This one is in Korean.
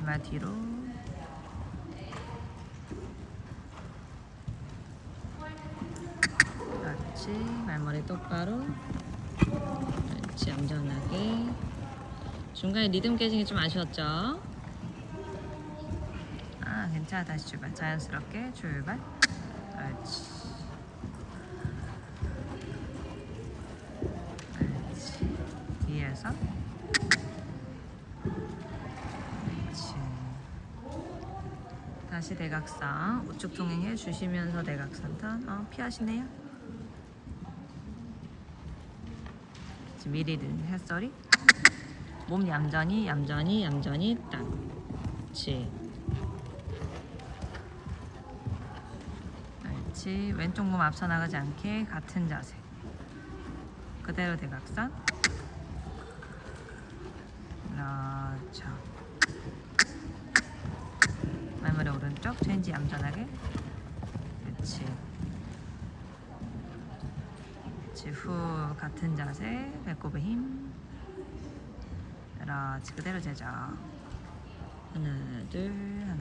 이마 뒤로. 그렇지 말머리 똑바로 그렇지 얌전하게. 중간에 리듬 깨지는 게좀 아쉬웠죠? 아 괜찮아. 다시 출발. 자연스럽게 출발. 그렇지. 그렇지. 뒤에서 그렇지 다시 대각선 우측 통행해 주시면서 대각선 턴 어, 피하시네요. 지금 미리 는 햇소리 몸 얌전히 얌전히 얌전히 딱. 그렇지 그렇지? 왼쪽 몸 앞서 나가지 않게 같은 자세. 그대로 대각선 그렇죠 말머리 오른쪽 체인지 얌전하게. 그렇지. 그렇지. 후 같은 자세 배꼽에 힘. 그렇지. 그대로 제자. 하나 둘 하나. 둘